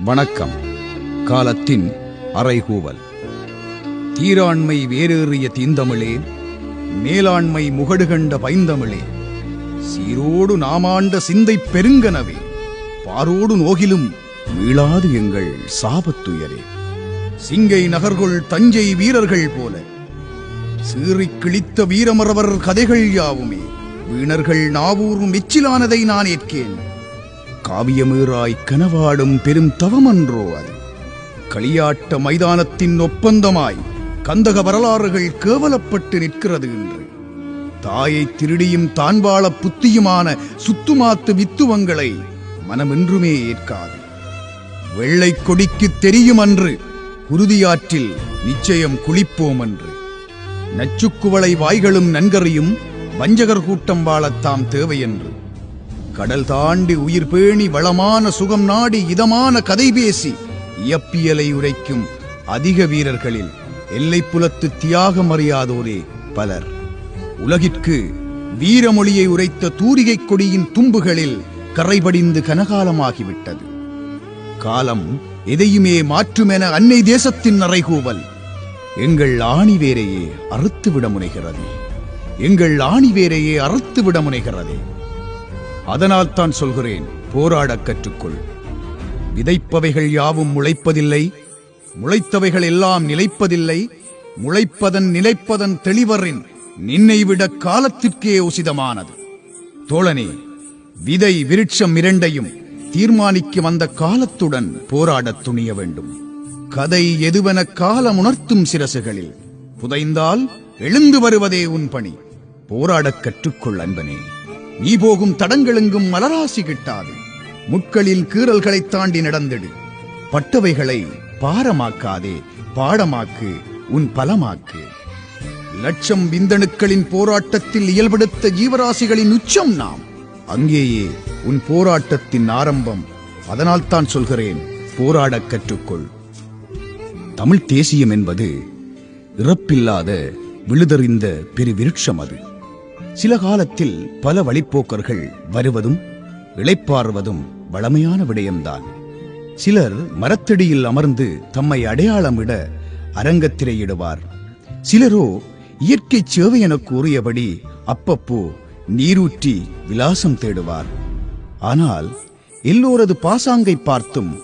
வணக்கம். காலத்தின் அறைகூவல் தீராண்மை வேரேறிய தீந்தமிழே மேலாண்மை முகடுகண்ட பைந்தமிழே சீரோடு நாமாண்ட சிந்தை பெருங்கனவே பாரோடு நோகிலும் மீளாது எங்கள் சாபத்துயரே. சிங்கை நகர்கொள் தஞ்சை வீரர்கள் போல சீறிக் கிழித்த வீரமரவர் கதைகள் யாவுமே வீணர்கள் நாவூரும் எச்சிலானதை நான் ஏற்கேன். காவியமீறாய் கனவாடும் பெரும் தவமன்றோ அது. களியாட்ட மைதானத்தின் ஒப்பந்தமாய் கந்தக வரலாறுகள் கேவலப்பட்டு நிற்கிறது என்று தாயை திருடியும் தான்வாழ புத்தியுமான சுத்துமாத்து வித்துவங்களை மனமென்றுமே ஏற்காது. வெள்ளை கொடிக்கு தெரியும் அன்று குருதியாற்றில் நிச்சயம் குளிப்போம் என்று நச்சுக்குவளை வாய்களும் நன்கறியும் வஞ்சகர் கூட்டம் வாழத்தாம் தேவையென்று கடல் தாண்டி உயிர் பேணி வளமான சுகம் நாடி இதமான கதை பேசி இயப்பியலை உரைக்கும் அதிக வீரர்களில் எல்லைப்புலத்து தியாகம் அறியாதோரே பலர். உலகிற்கு வீரமொழியை உரைத்த தூரிகை கொடியின் தும்புகளில் கரைபடிந்து கனகாலமாகிவிட்டது. காலம் எதையுமே மாற்றுமென அன்னை தேசத்தின் நரைகூவல் எங்கள் ஆணிவேரையே அறுத்துவிட முனைகிறது. எங்கள் ஆணிவேரையே அறுத்துவிட முனைகிறதே. அதனால் தான் சொல்கிறேன் போராடக் கற்றுக்கொள். விதைப்பவைகள் யாவும் முளைப்பதில்லை முளைத்தவைகள் எல்லாம் நிலைப்பதில்லை முளைப்பதன் நிலைப்பதன் தெளிவரின் நின்னை விட காலத்திற்கே உசிதமானது. தோழனே விதை விருட்சம் இரண்டையும் தீர்மானிக்க வந்த காலத்துடன் போராடத் துணிய வேண்டும். கதை எதுவென காலம் உணர்த்தும் சிரசுகளில் புதைந்தால் எழுந்து வருவதே உன் பணி. போராடக் கற்றுக்கொள் அன்பனே. நீ போகும் தடங்களெங்கும் மலராசி கிட்டாது. முட்களில் கீறல்களைத் தாண்டி நடந்திடு. பட்டவைகளை பாரமாக்காதே. பாடமாக்கு உன் பலமாக்கு. லட்சம் விந்தணுக்களின் போராட்டத்தில் இயல்படுத்த ஜீவராசிகளின் உச்சம் நாம். அங்கேயே உன் போராட்டத்தின் ஆரம்பம். அதனால் தான் சொல்கிறேன் போராடக் கற்றுக்கொள். தமிழ் தேசியம் என்பது இறப்பில்லாத விழுதறிந்த பெரு விருட்சம் அது. சில காலத்தில் பல வழிப்போக்கர்கள் வருவதும் இழைப்பாறுவதும் வளமையான விடயம்தான். சிலர் மரத்தடியில் அமர்ந்து தம்மை அடையாளமிட அரங்கத்திரையிடுவார். சிலரோ இயற்கை சேவை என கூறியபடி அப்பப்போ நீரூற்றி விலாசம் தேடுவார். ஆனால் எல்லோரது பாசாங்கை பார்த்தும்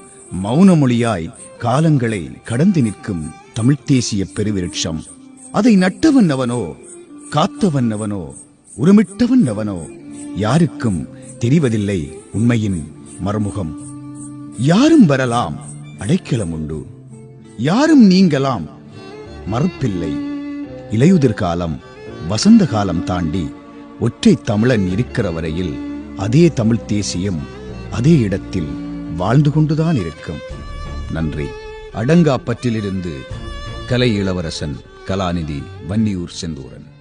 மௌனமொழியாய் காலங்களை கடந்து நிற்கும் தமிழ்த் தேசிய பெருவிருட்சம். அதை நட்டவன் அவனோ காத்தவன் அவனோ உருமிட்டவன் அவனோ யாருக்கும் தெரிவதில்லை உண்மையின் மறுமுகம். யாரும் வரலாம் அடைக்கலம் உண்டு. யாரும் நீங்கலாம் மறுப்பில்லை. இலையுதிர் காலம் வசந்த காலம் தாண்டி ஒற்றை தமிழன் இருக்கிற வரையில் அதே தமிழ் தேசியம் அதே இடத்தில் வாழ்ந்து கொண்டுதான் இருக்கும். நன்றி. அடங்காப்பற்றிலிருந்து கலை இளவரசன் கலாநிதி வன்னியூர் செந்தூரன்.